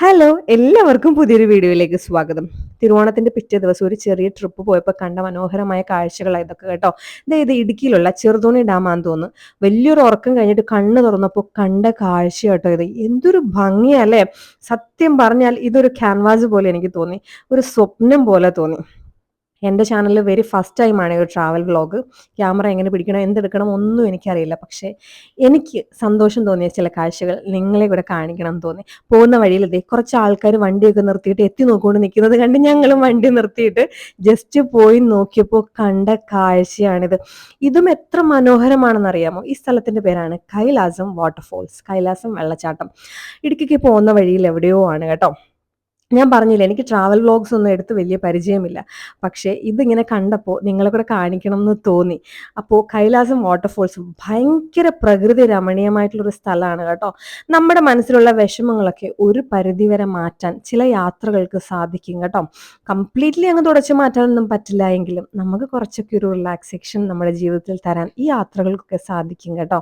Hello എല്ലാവർക്കും പുതിയൊരു വീഡിയോയിലേക്ക് സ്വാഗതം. തിരുവോണത്തിന്റെ പിറ്റേ ദിവസം ഒരു ചെറിയ ട്രിപ്പ് പോയപ്പോൾ കണ്ട മനോഹരമായ കാഴ്ചകളാണ് ഇതൊക്കെ കേട്ടോ. ഇത് ഇടുക്കിയിലുള്ള ചെറുതോണി ഡാമാന്ന് തോന്നുന്നു. വലിയൊരു ഉറക്കം കഴിഞ്ഞിട്ട് കണ്ണ് തുറന്നപ്പോൾ കണ്ട കാഴ്ച കേട്ടോ ഇത്. എന്തൊരു ഭംഗിയല്ലേ സത്യം പറഞ്ഞാൽ ഇതൊരു ക്യാൻവാസ് പോലെ എനിക്ക് തോന്നി. ഒരു സ്വപ്നം പോലെ തോന്നി. എന്റെ ചാനലിൽ വെരി ഫസ്റ്റ് ടൈമാണ് ഒരു ട്രാവൽ വ്ളോഗ് ക്യാമറ എങ്ങനെ പിടിക്കണം എന്തെടുക്കണം ഒന്നും എനിക്കറിയില്ല. പക്ഷേ എനിക്ക് സന്തോഷം തോന്നിയ ചില കാഴ്ചകൾ നിങ്ങളെ കൂടെ കാണിക്കണം എന്ന് തോന്നി. പോകുന്ന വഴിയിൽ ഇതേ കുറച്ച് ആൾക്കാർ വണ്ടിയൊക്കെ നിർത്തിയിട്ട് എത്തി നോക്കിക്കൊണ്ട് നിൽക്കുന്നത് കണ്ട് ഞങ്ങളും വണ്ടി നിർത്തിയിട്ട് ജസ്റ്റ് പോയി നോക്കിയപ്പോൾ കണ്ട കാഴ്ചയാണിത്. ഇതും എത്ര മനോഹരമാണെന്ന് അറിയാമോ ഈ സ്ഥലത്തിന്റെ പേരാണ് കൈലാസം വാട്ടർഫോൾസ് കൈലാസം വെള്ളച്ചാട്ടം. ഇടുക്കിക്ക് പോകുന്ന വഴിയിൽ എവിടെയോ ആണ് കേട്ടോ. ഞാൻ പറഞ്ഞില്ല എനിക്ക് ട്രാവൽ വ്ളോഗ്സ് ഒന്നും എടുത്ത് വലിയ പരിചയമില്ല. പക്ഷേ ഇതിങ്ങനെ കണ്ടപ്പോൾ നിങ്ങളെ കൂടെ കാണിക്കണം എന്ന് തോന്നി. അപ്പോൾ കൈലാസം വാട്ടർഫോൾസ് ഭയങ്കര പ്രകൃതി രമണീയമായിട്ടുള്ളൊരു സ്ഥലമാണ് കേട്ടോ. നമ്മുടെ മനസ്സിലുള്ള വിഷമങ്ങളൊക്കെ ഒരു പരിധിവരെ മാറ്റാൻ ചില യാത്രകൾക്ക് സാധിക്കും കേട്ടോ. കംപ്ലീറ്റ്ലി അങ്ങ് തുടച്ചു മാറ്റാനൊന്നും പറ്റില്ല എങ്കിലും നമുക്ക് കുറച്ചൊക്കെ ഒരു റിലാക്സേഷൻ നമ്മുടെ ജീവിതത്തിൽ തരാൻ ഈ യാത്രകൾക്കൊക്കെ സാധിക്കും കേട്ടോ.